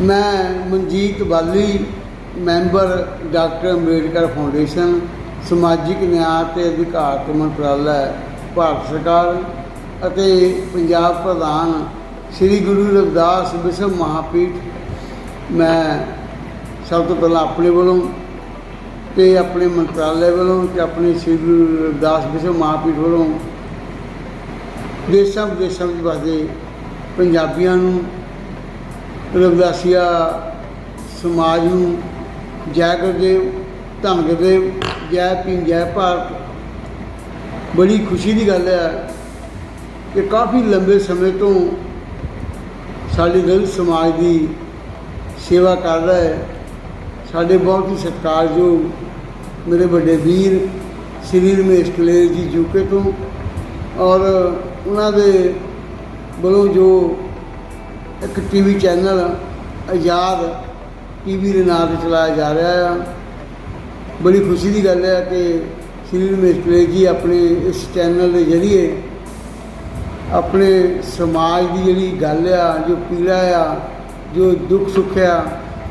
ਮੈਂ ਮਨਜੀਤ ਬਾਲੀ, member doctor Ambedkar foundation, ਸਮਾਜਿਕ ਨਿਆਂ ਤੇ ਅਧਿਕਾਰ ਮੰਤਰਾਲਾ ਭਾਰਤ ਸਰਕਾਰ ਅਤੇ ਪੰਜਾਬ ਪ੍ਰਧਾਨ ਸ੍ਰੀ ਗੁਰੂ ਰਵਿਦਾਸ ਵਿਸ਼ਵ ਮਹਾਪੀਠ। ਮੈਂ ਸਭ ਤੋਂ ਪਹਿਲਾਂ ਆਪਣੇ ਵੱਲੋਂ ਤੇ ਆਪਣੇ ਮੰਤਰਾਲੇ ਵੱਲੋਂ ਤੇ ਆਪਣੇ ਸ੍ਰੀ ਗੁਰੂ ਰਵਿਦਾਸ ਵਿਸ਼ਵ ਮਹਾਪੀਠ ਵੱਲੋਂ ਦੇਸ਼ਾਂ ਵਿਦੇਸ਼ਾਂ ਵਿੱਚ ਵਸਦੇ ਪੰਜਾਬੀਆਂ ਨੂੰ ਰਵਿਦਾਸੀਆ ਸਮਾਜ ਨੂੰ ਜੈ ਗੁਰਦੇਵ ਧੰਨ ਗੁਰਦੇਵ ਜੈ ਭੀਮ, ਜੈ ਭਾਰਤ। ਬੜੀ ਖੁਸ਼ੀ ਦੀ ਗੱਲ ਹੈ ਕਿ ਕਾਫੀ ਲੰਬੇ ਸਮੇਂ ਤੋਂ ਸਾਡੇ ਦਲਿਤ ਸਮਾਜ ਦੀ ਸੇਵਾ ਕਰ ਰਿਹਾ ਹੈ। ਸਾਡੇ ਬਹੁਤ ਹੀ ਸਤਿਕਾਰਯੋਗ ਮੇਰੇ ਵੱਡੇ ਵੀਰ ਸ੍ਰੀ ਰਮੇਸ਼ ਕਲੇਰ ਜੀ ਯੂਕੇ ਤੋਂ ਔਰ ਉਹਨਾਂ ਦੇ ਵੱਲੋਂ ਜੋ ਇੱਕ ਟੀਵੀ ਚੈਨਲ ਆਜ਼ਾਦ ਟੀਵੀ ਦੇ ਨਾਂ ਤੇ ਚਲਾਇਆ ਜਾ ਰਿਹਾ ਆ। ਬੜੀ ਖੁਸ਼ੀ ਦੀ ਗੱਲ ਹੈ ਕਿ ਸ੍ਰੀ ਰਮੇਸ਼ ਕਲੇਰ ਜੀ ਆਪਣੇ ਇਸ ਚੈਨਲ ਦੇ ਜ਼ਰੀਏ ਆਪਣੇ ਸਮਾਜ ਦੀ ਜਿਹੜੀ ਗੱਲ ਆ, ਜੋ ਪੀੜਾ ਆ, ਜੋ ਦੁੱਖ ਸੁੱਖ ਆ,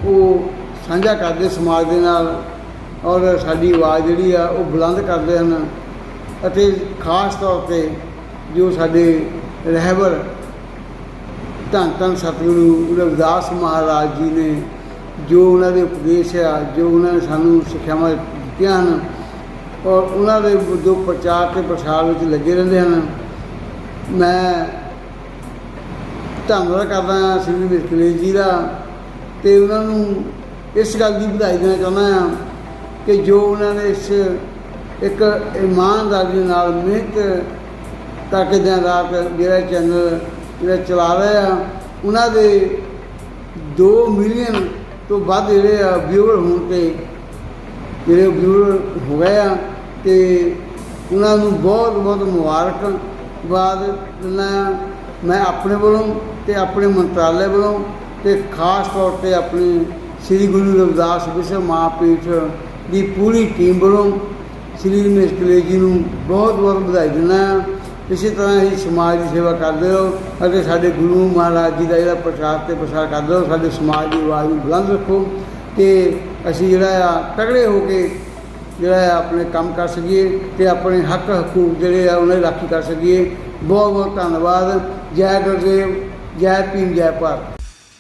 ਉਹ ਸਾਂਝਾ ਕਰਦੇ ਸਮਾਜ ਦੇ ਨਾਲ ਔਰ ਸਾਡੀ ਆਵਾਜ਼ ਜਿਹੜੀ ਆ, ਉਹ ਬੁਲੰਦ ਕਰਦੇ ਹਨ। ਅਤੇ ਖਾਸ ਤੌਰ ਤੇ ਜੋ ਸਾਡੇ ਰਹਿਬਰ ਧੰਨ ਧੰਨ ਸਤਿਗੁਰੂ ਰਵਿਦਾਸ ਮਹਾਰਾਜ ਜੀ ਨੇ ਜੋ ਉਹਨਾਂ ਦੇ ਉਪਦੇਸ਼ ਆ, ਜੋ ਉਹਨਾਂ ਨੇ ਸਾਨੂੰ ਸਿੱਖਿਆਵਾਂ ਦਿੱਤੀਆਂ ਹਨ, ਔਰ ਉਹਨਾਂ ਦੇ ਜੋ ਪ੍ਰਚਾਰ ਤੇ ਪ੍ਰਸਾਰ ਵਿੱਚ ਲੱਗੇ ਰਹਿੰਦੇ ਹਨ, ਮੈਂ ਧੰਨਵਾਦ ਕਰਦਾ ਹਾਂ ਸ੍ਰੀ ਮਿਸਕਲੇ ਜੀ ਦਾ ਤੇ ਉਹਨਾਂ ਨੂੰ ਇਸ ਗੱਲ ਦੀ ਵਧਾਈ ਦੇਣਾ ਚਾਹੁੰਦਾ ਹਾਂ ਕਿ ਜੋ ਉਹਨਾਂ ਨੇ ਇਸ ਇੱਕ ਇਮਾਨਦਾਰੀ ਨਾਲ ਮਿਹਨਤ ਕਰਕੇ ਦਿਨ ਰਾਤ ਜਿਹੜਾ ਚੈਨਲ ਜਿਹੜਾ ਚਲਾ ਰਹੇ ਆ, ਉਹਨਾਂ ਦੇ 2 ਮਿਲੀਅਨ ਤੋਂ ਵੱਧ ਜਿਹੜੇ ਆ ਵਿਊਅਰ ਹੋਣ ਤੇ ਜਿਹੜੇ ਵਿਊਅਰ ਹੋ ਗਏ ਆ, ਤੇ ਉਹਨਾਂ ਨੂੰ ਬਹੁਤ ਬਹੁਤ ਮੁਬਾਰਕਬਾਦ ਦਿੰਦਾ ਹਾਂ ਮੈਂ ਆਪਣੇ ਵੱਲੋਂ ਤੇ ਆਪਣੇ ਮੰਤਰਾਲੇ ਵੱਲੋਂ ਤੇ ਖਾਸ ਤੌਰ ਤੇ ਆਪਣੇ ਸ੍ਰੀ ਗੁਰੂ ਰਵਿਦਾਸ ਵਿਸ਼ਵ ਮਹਾਪੀਠ ਦੀ ਪੂਰੀ ਟੀਮ ਵੱਲੋਂ ਸ੍ਰੀ ਰਮੇਸ਼ ਕਲੇ ਜੀ ਨੂੰ ਬਹੁਤ ਬਹੁਤ ਵਧਾਈ ਦਿੰਦਾ ਹਾਂ ਇਸੇ ਤਰ੍ਹਾਂ ਹੀ ਸਮਾਜ ਦੀ ਸੇਵਾ ਕਰਦੇ ਰਹੋ ਅਤੇ ਸਾਡੇ ਗੁਰੂ ਮਹਾਰਾਜ ਜੀ ਦਾ ਜਿਹੜਾ ਪ੍ਰਚਾਰ ਤੇ ਪ੍ਰਸਾਰ ਕਰਦੇ ਰਹੋ ਸਾਡੇ ਸਮਾਜ ਦੀ ਆਵਾਜ਼ ਨੂੰ ਬੁਲੰਦ ਰੱਖੋ ਤੇ ਅਸੀਂ ਜਿਹੜਾ ਆ ਤਗੜੇ ਹੋ ਕੇ ਜਿਹੜਾ ਆ ਆਪਣੇ ਕੰਮ ਕਰ ਸਕੀਏ ਤੇ ਆਪਣੇ ਹੱਕ ਹਕੂਕ ਜਿਹੜੇ ਆ ਉਹਨਾਂ ਦੀ ਰਾਖੀ ਕਰ ਸਕੀਏ। ਬਹੁਤ ਬਹੁਤ ਧੰਨਵਾਦ। ਜੈ ਗੁਰਦੇਵ, ਜੈ ਭੀਮ, ਜੈ ਭਾਰਤ।